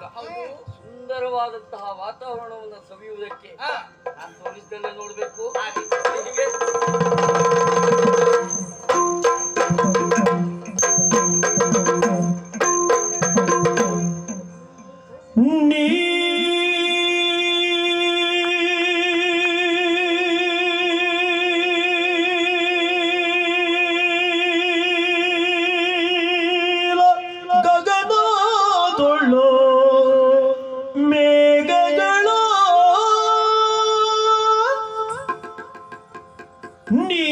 ಪಾಕ ಸುಂದರವಾದಂತಹ ವಾತಾವರಣವನ್ನು ಸವಿಯುವುದಕ್ಕೆ ನಾನು ತೋರಿಸಿದಲ್ಲೇ ನೋಡಬೇಕು. ಹೀಗೆ. ನೀ ನೀ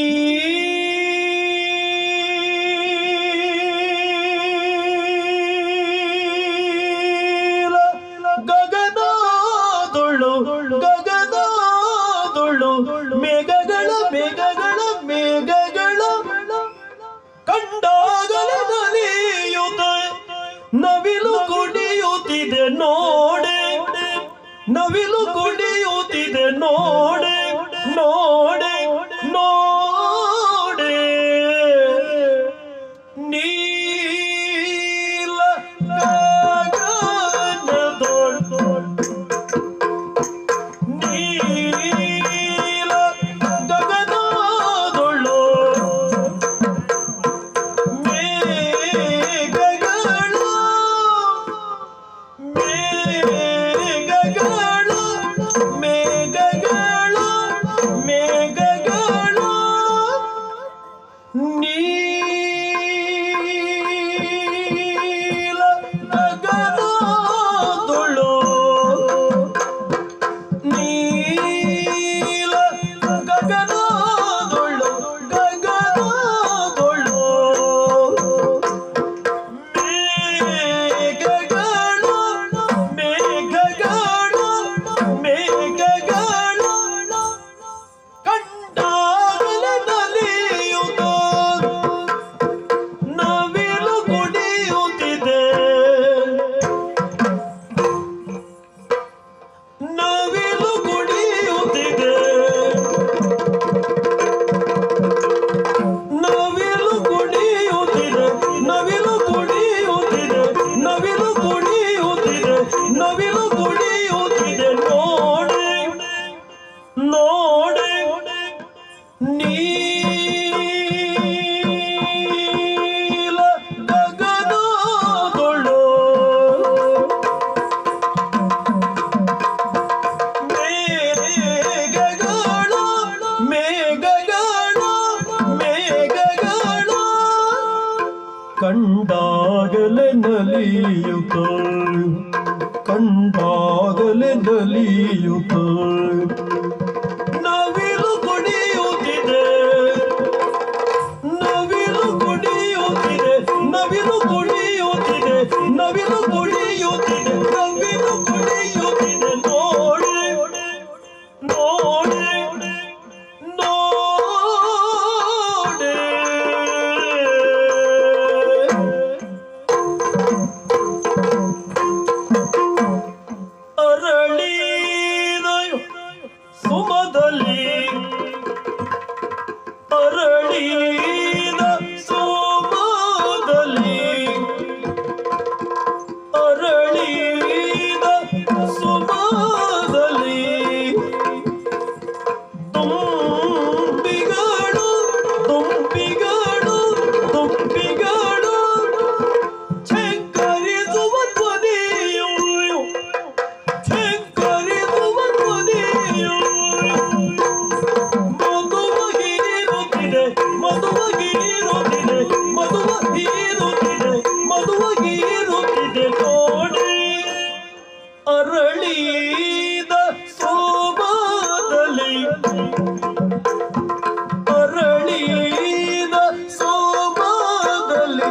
ಗಗನದೊಳು ಗಗನದೊಳು ಮೇಘಗಳ ಮೇಘಗಳ ಮೇಘಗಳ ಕಂಡಾಗಲ ನವಿಲು ಕುಡಿಯುತ್ತಿದೆ ನೋಡೆ ನವಿಲು ಕುಡಿಯುತ್ತಿದೆ ನೋಡೆ. 你 dali tô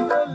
Thank you.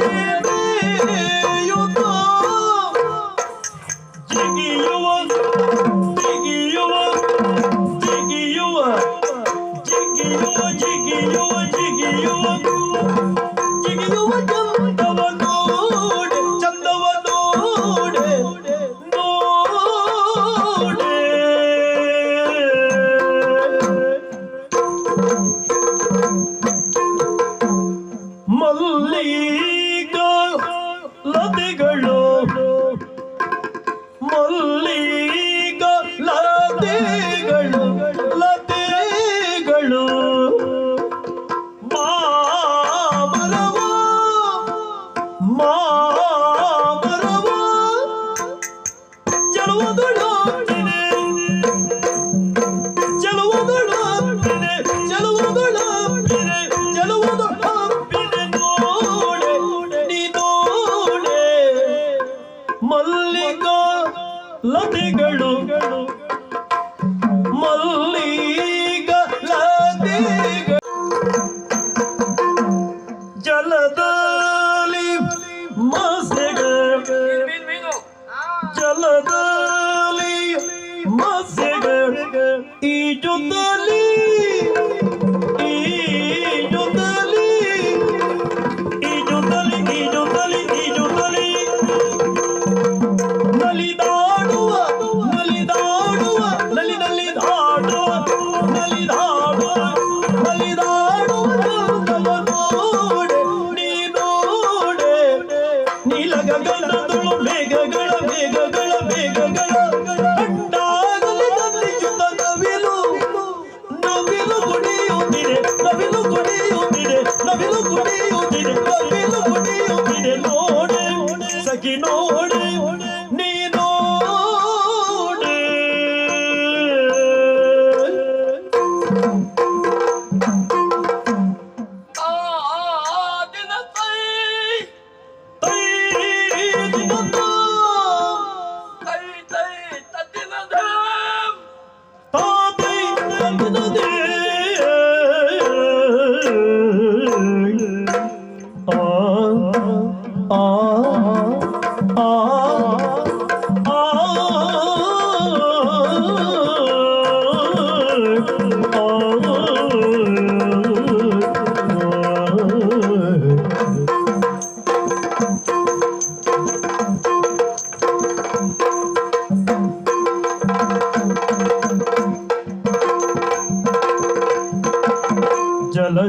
Yeah. ಮಲ್ಲಿಗ ಲತೆಗಳು. ಮಲ್ಲಿಗ ಲತೆಗಳು. ಜಲದಲ್ಲಿ ಮಸೆಗಳು ಜಲದಲ್ಲಿ ಮಸೆಗಳು ಈ ಜೊತೆ Gaga, Gaga,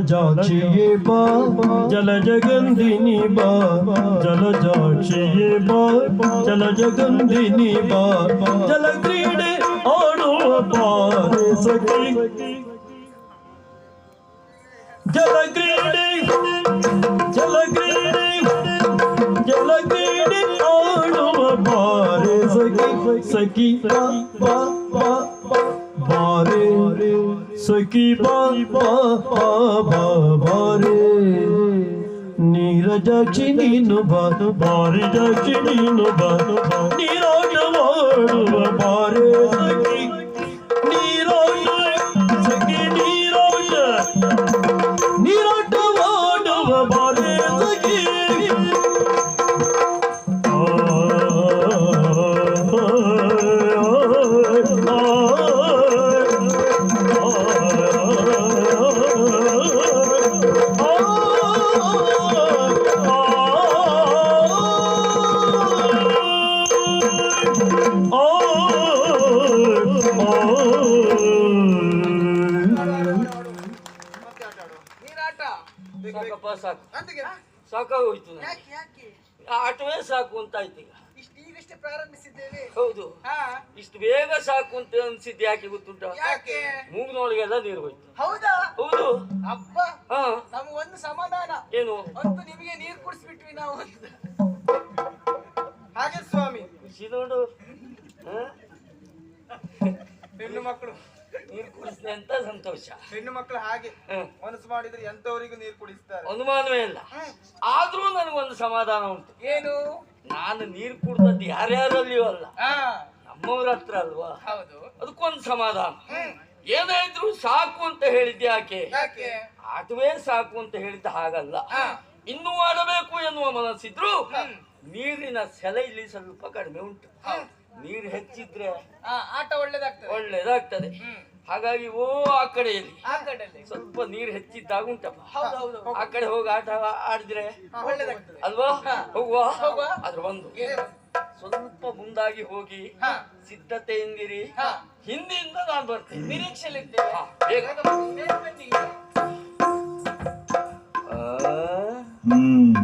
ಜಲಜಾಕ್ಷಿಯೇ ಬಾ ಜಲಜಗಂಧಿನಿ ಬಾ ಜಲಜಾಕ್ಷಿಯೇ ಬಾ ಜಲಜಗಂಧಿನಿ ಬಾ ಜಲ ಕ್ರೀಡೆ ಆಡುವ ಬಾರೆ ಸಖಿ ಜಲ ಕ್ರೀಡೆ ಜಲ ಕ್ರೀಡೆ ಜಲ ಕ್ರೀಡೆ ಆಡುವ ಬಾರೆ ಸಖಿ ಸಖಿ ಬಾ ಬಾ ಬಾ ಬಾ ಬಾರೆ সখী বাবরে নীরজ চিনিন বাদ বারে চিনিন বাদ নীরজ বারে। ಸಾಕಪ್ಪ ಸಾಕು. ಅಂತಿಗೆ ಸಾಕಾಗೋಯ್ತು ನನಗೆ. ಯಾಕೆ ಯಾಕೆ? ಆ ಆಟವೇ ಸಾಕು ಅಂತ ಆಯ್ತು ಈಗ. ಇಷ್ಟು ಈಗಷ್ಟೇ ಪ್ರಾರಂಭಿಸಿದ್ದೇವೆ. ಹೌದು. ಹಾ. ಇಷ್ಟು ಬೇಗ ಸಾಕು ಅಂತ ಅನ್ಸಿದ್ದು ಯಾಕೆ ಗೊತ್ತುಂಟ? ಯಾಕೆ? ಮೂಗ್ನೊಳಗೆಲ್ಲ ನೀರು ಹೋಯ್ತು ಹೌದಾ? ಹೌದು. ಅಪ್ಪ ಹಾ. ನಮ್ಗೆ ಒಂದು ಸಮಾಧಾನ. ಏನು? ಅಂತೂ ನಿಮಗೆ ನೀರು ಕುಡಿಸ್ಬಿಟ್ವಿ ನಾವು ಅಂತ ಹಾಗೆ ಸ್ವಾಮಿ. ಖುಷಿ ನೋಡು ಹಾ? ಹೆಣ್ಣು ಮಕ್ಕಳು ಅಂತ ಸಂತೋಷ. ಹೆಣ್ಣು ಮಕ್ಕಳು ಹಾಗೆ. ಮನಸ್ಸು ಮಾಡಿದ್ರೆ ಎಂತವರಿಗೂ ನೀರು ಕುಡಿಸ್ತಾರೆ. ಅನುಮಾನವೇ ಇಲ್ಲ. ಆದ್ರೂ ನನಗೊಂದು ಸಮಾಧಾನ ಉಂಟು. ಏನು? ನಾನು ನೀರು ಕುಡ್ದದ್ದು ಯಾರ್ಯಾರಲ್ಲಿಯೂ ಅಲ್ಲ. ನಮ್ಮವ್ರ ಹತ್ರ ಅಲ್ವಾ? ಹೌದು. ಅದಕ್ಕೊಂದು ಸಮಾಧಾನ. ಏನೇ ಇದ್ರು ಸಾಕು ಅಂತ ಹೇಳಿದ್ದೆ ಯಾಕೆ? ಆಟವೇ ಸಾಕು ಅಂತ ಹೇಳಿದ್ದ ಹಾಗಲ್ಲ. ಇನ್ನೂ ಆಡಬೇಕು ಎನ್ನುವ ಮನಸ್ಸಿದ್ರು ನೀರಿನ ಸೆಲೆ ಇಲ್ಲಿ ಸ್ವಲ್ಪ ಕಡಿಮೆ ಉಂಟು. ನೀರು ಹೆಚ್ಚಿದ್ರೆ ಆಟ ಒಳ್ಳೇದಾಗ್ತದೆ. ಒಳ್ಳೇದಾಗ್ತದೆ. ಹಾಗಾಗಿ ಓ ಆ ಕಡೆಯಲ್ಲಿ ಆ ಕಡೆಯಲ್ಲಿ. ಸ್ವಲ್ಪ ನೀರು ಹೆಚ್ಚಿದ್ದಾಗ ಉಂಟಪ್ಪ. ಹೌದು ಹೌದು ಆ ಕಡೆ ಹೋಗಿ ಆಟ ಆಡಿದ್ರೆ ಒಳ್ಳೇದಾಗ್ತದೆ. ಅಲ್ವಾ? ಹೋಗುವ? ಹೋಗುವ. ಅದ್ರ ಒಂದು. ಸ್ವಲ್ಪ ಮುಂದಾಗಿ ಹೋಗಿ ಹಾ. ಸಿದ್ಧತೆಯಿಂದಿರಿ ಹಿಂದಿಂದ ಹಿಂದಿನಿಂದ ನಾನು ಬರ್ತೇನೆ. ನಿರೀಕ್ಷೆಯಲ್ಲಿದ್ದೇವೆ ಆ, ಹ್ಮ್.